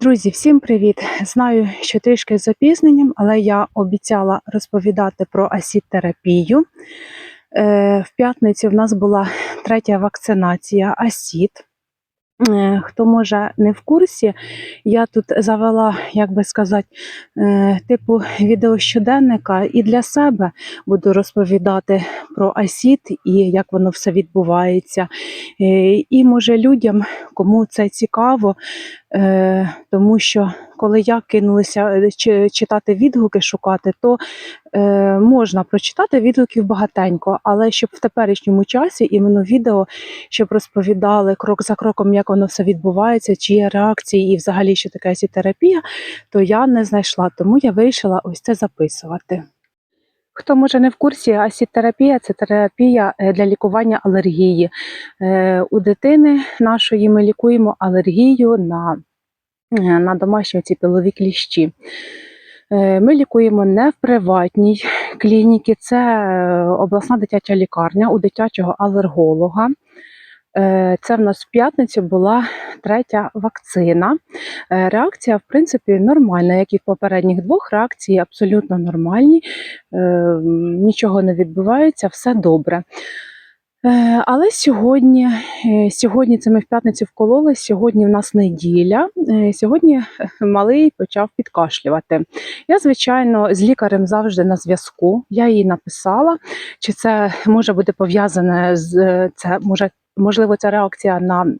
Друзі, всім привіт! Знаю, що трішки з запізненням, але я обіцяла розповідати про асід-терапію. Е, В п'ятницю в нас була третя вакцинація асід. Е, Хто може не в курсі, я тут завела, як би сказати, типу відео щоденника і для себе буду розповідати про асід і як воно все відбувається. Е, І може людям, кому це цікаво, е, тому що коли я кинулася е, читати відгуки, шукати, то е, можна прочитати відгуків багатенько, але щоб в теперішньому часі іменно відео, щоб розповідали крок за кроком, як воно все відбувається, чи є реакції і взагалі що таке терапія, то я не знайшла, тому я вирішила ось це записувати. Хто може не в курсі, асітерапія це терапія е, для лікування алергії. Е, У дитини нашої ми лікуємо алергію на, на домашні ці пилові кліщі. Е, Ми лікуємо не в приватній клініці, це е, обласна дитяча лікарня у дитячого алерголога. Е, Це в нас в п'ятницю була третя вакцина. Е, Реакція, в принципі, нормальна, як і в попередніх двох. Реакції абсолютно нормальні, е, нічого не відбувається, все добре. Е, Але сьогодні, е, сьогодні це ми в п'ятницю вкололи, сьогодні в нас неділя. е, Сьогодні малий почав підкашлювати. Я, звичайно, з лікарем завжди на зв'язку. Я їй написала, чи це може бути пов'язане з це, може, можливо, ця реакція на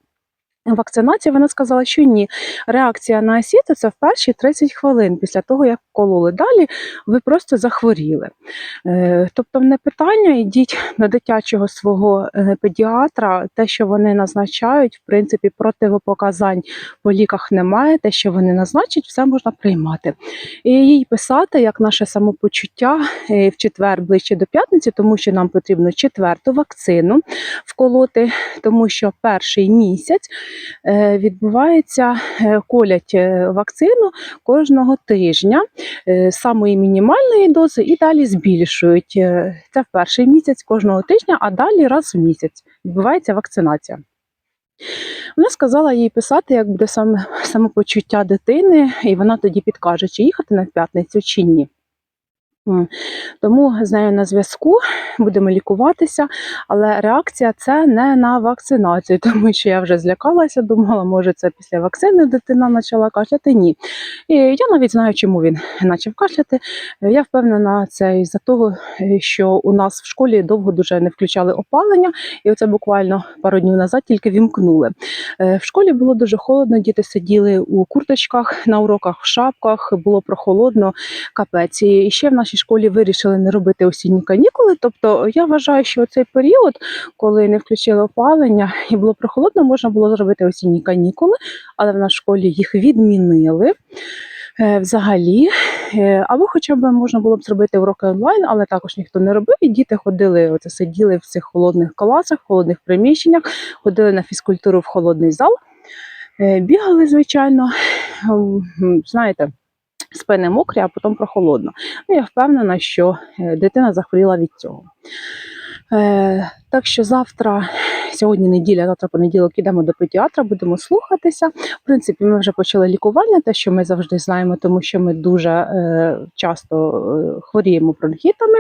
вакцинацію. Вона сказала, що ні. Реакція на асіту це в перші 30 хвилин після того, як вкололи. Далі ви просто захворіли. Е, Тобто, не питання, йдіть до дитячого свого е, педіатра. Те, що вони назначають, в принципі, противопоказань по ліках немає. Те, що вони назначать, все можна приймати. І їй писати, як наше самопочуття е, в четвер ближче до п'ятниці, тому що нам потрібно четверту вакцину вколоти, тому що перший місяць відбувається, е, колять е, вакцину кожного тижня е, самої мінімальної дози і далі збільшують. Е, Це в перший місяць кожного тижня, а далі раз в місяць відбувається вакцинація. Вона сказала їй писати, як буде саме самопочуття дитини, і вона тоді підкаже, чи їхати на п'ятницю, чи ні. Тому з нею на зв'язку будемо лікуватися, але реакція це не на вакцинацію, тому що я вже злякалася, думала, може це після вакцини дитина почала кашляти. Ні. І я навіть знаю, чому він почав кашляти. Я впевнена, це із-за того, що у нас в школі довго дуже не включали опалення, і оце буквально пару днів назад тільки вімкнули. Е, В школі було дуже холодно, діти сиділи у курточках, на уроках в шапках, було прохолодно, капець. І ще в нашій школі вирішили не робити осінні канікули. Тобто я вважаю, що цей період, коли не включили опалення і було прохолодно, можна було зробити осінні канікули, але в нашій школі їх відмінили. е, Взагалі, Е, або хоча б можна було б зробити уроки онлайн, але також ніхто не робив. І діти ходили, оце сиділи в цих холодних класах, холодних приміщеннях, ходили на фізкультуру в холодний зал, е, бігали, звичайно. Знаєте, спини мокрі, а потім прохолодно. Ну, я впевнена, що е, дитина захворіла від цього. Е, так що завтра, сьогодні неділя, завтра понеділок ідемо до педіатра, будемо слухатися. В принципі, ми вже почали лікування, те, що ми завжди знаємо, тому що ми дуже е, часто е, хворіємо бронхітами.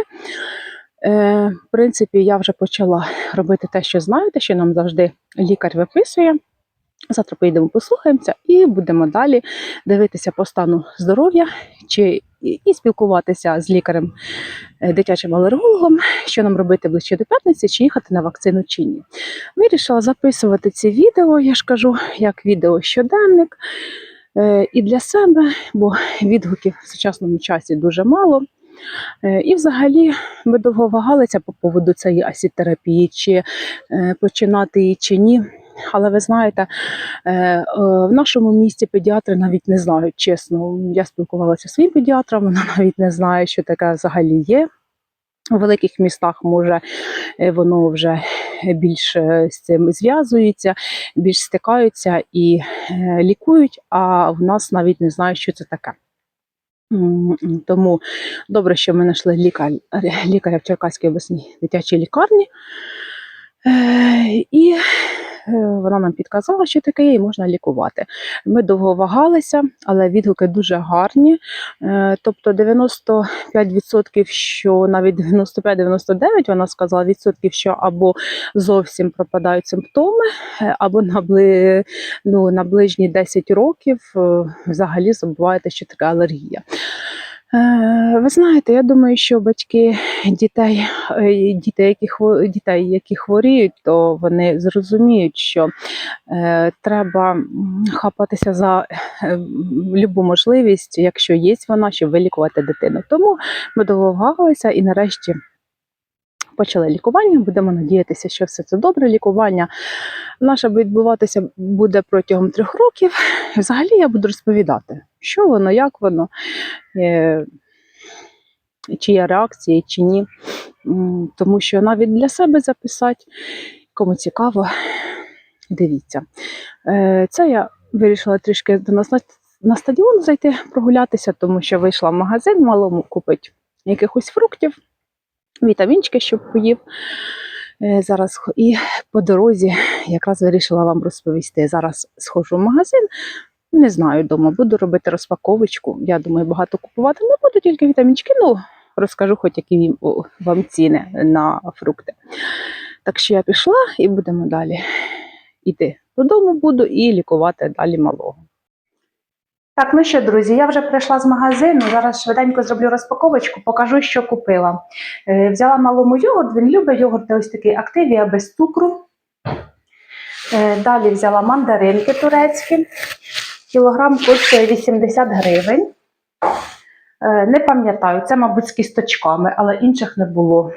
Е, в принципі, я вже почала робити те, що знаю, те, що нам завжди лікар виписує. Завтра поїдемо, послухаємося і будемо далі дивитися по стану здоров'я чи і, спілкуватися з лікарем е, дитячим алергологом, що нам робити ближче до п'ятниці, чи їхати на вакцину чи ні. Вирішила записувати ці відео, я ж кажу, як відео щоденник. е, І для себе, бо відгуків в сучасному часі дуже мало. Е, І взагалі ми довго вагалися по поводу цієї асітерапії, чи починати її чи ні. Але ви знаєте, е, е, в нашому місті педіатри навіть не знають, чесно. Я спілкувалася зі своїм педіатром, вона навіть не знає, що таке взагалі є. У великих містах може е, воно вже більше з цим зв'язується, більш стикаються і лікують, а в нас навіть не знають, що це таке. Тому добре, що ми знайшли лікар, лікаря в Черкаській обласній дитячій лікарні. І вона нам підказала, що таке і можна лікувати. Ми довго вагалися, але відгуки дуже гарні. Е, Тобто 95%, що навіть 95-99% вона сказала відсотків, що або зовсім пропадають симптоми, е, або на, бли, ну, на ближні 10 років е, взагалі забуваєте, що таке алергія. Е, Ви знаєте, я думаю, що батьки дітей, е, дітей, які дітей, які хворіють, то вони зрозуміють, що е, треба хапатися за любу можливість, якщо є вона, щоб вилікувати дитину. Тому ми довго і нарешті. Почали лікування, будемо надіятися, що все це добре. Лікування наше відбуватися буде протягом трьох років. Взагалі я буду розповідати, що воно, як воно, е, чи є реакції, чи ні. Тому що навіть для себе записати, кому цікаво, дивіться. Е, Це я вирішила трішки до нас на, на стадіон зайти прогулятися, тому що вийшла в магазин малому купити якихось фруктів, вітамінчики, щоб поїв. Е, Зараз і по дорозі якраз вирішила вам розповісти. Зараз схожу в магазин. Не знаю, вдома буду робити розпаковочку. Я думаю, багато купувати не буду, тільки вітамінчики. Ну, розкажу, хоч які вам ціни на фрукти. Так що я пішла і будемо далі йти додому буду і лікувати далі малого. Так, ну що, друзі, я вже прийшла з магазину. Зараз швиденько зроблю розпаковочку, покажу, що купила. Е, взяла малому йогурт, він любить йогурт ось такий активія без цукру. Е, далі взяла мандаринки турецькі. Кілограм коштує 80 гривень. Е, не пам'ятаю, це, мабуть, з кісточками, але інших не було.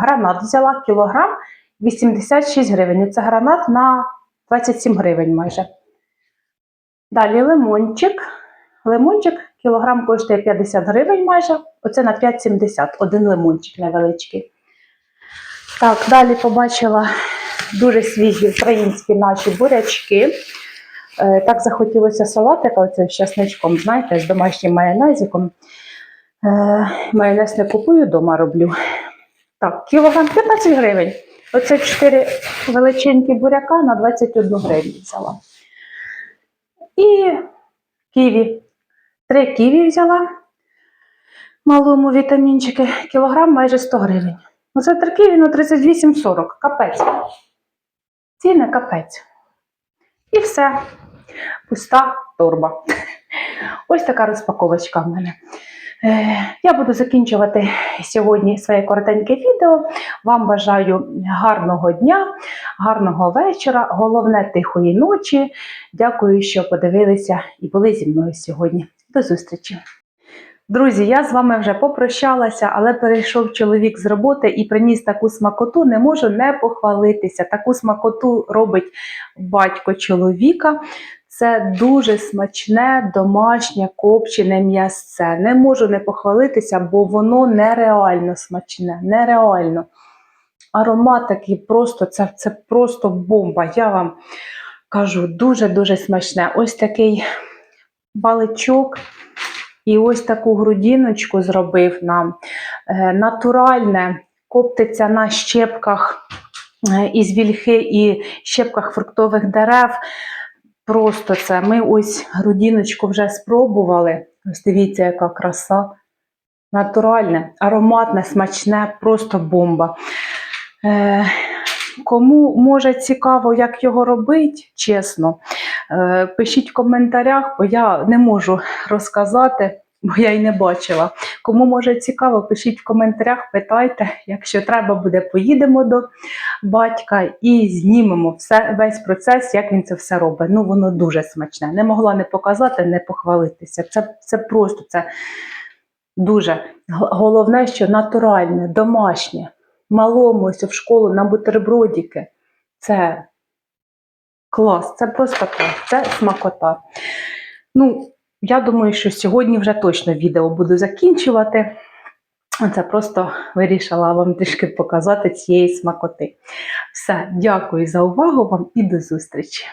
Гранат взяла кілограм 86 гривень. Це гранат на 27 гривень майже. Далі лимончик. Лимончик кілограм коштує 50 гривень майже. Оце на 5,70. Один лимончик невеличкий. Так, далі побачила дуже свіжі українські наші бурячки. Е, Так захотілося салатика оце з часничком, знаєте, з домашнім майонезиком. Е, Майонез не купую, вдома роблю. Так, кілограм 15 гривень. Оце 4 величенькі буряка на 21 гривень взяла. І ківі. Три ківі взяла. Малому вітамінчики. Кілограм майже 100 гривень. Оце три ківі на 38,40. Капець. Ціни капець. І все. Пуста торба. Ось така розпаковочка в мене. Е, Я буду закінчувати сьогодні своє коротеньке відео. Вам бажаю гарного дня, гарного вечора, головне тихої ночі. Дякую, що подивилися і були зі мною сьогодні. До зустрічі! Друзі, я з вами вже попрощалася, але перейшов чоловік з роботи і приніс таку смакоту. Не можу не похвалитися. Таку смакоту робить батько чоловіка. Це дуже смачне домашнє копчене м'ясце. Не можу не похвалитися, бо воно нереально смачне, нереально. Аромат такий просто, це, це просто бомба. Я вам кажу, дуже-дуже смачне. Ось такий баличок. І ось таку грудіночку зробив нам. Е, Натуральне, коптиться на щепках е, із вільхи і щепках фруктових дерев. Просто це. Ми ось грудіночку вже спробували. Ось дивіться, яка краса. Натуральне, ароматне, смачне, просто бомба. Кому може цікаво, як його робити, чесно, е, пишіть в коментарях, бо я не можу розказати, бо я й не бачила. Кому може цікаво, пишіть в коментарях, питайте. Якщо треба буде, поїдемо до батька і знімемо все, весь процес, як він це все робить. Ну, воно дуже смачне. Не могла не показати, не похвалитися. Це, це просто це дуже головне, що натуральне, домашнє малому ось в школу на бутербродіки. Це клас, це просто клас, це смакота. Ну, я думаю, що сьогодні вже точно відео буду закінчувати. Це просто вирішила вам трішки показати цієї смакоти. Все, дякую за увагу вам і до зустрічі!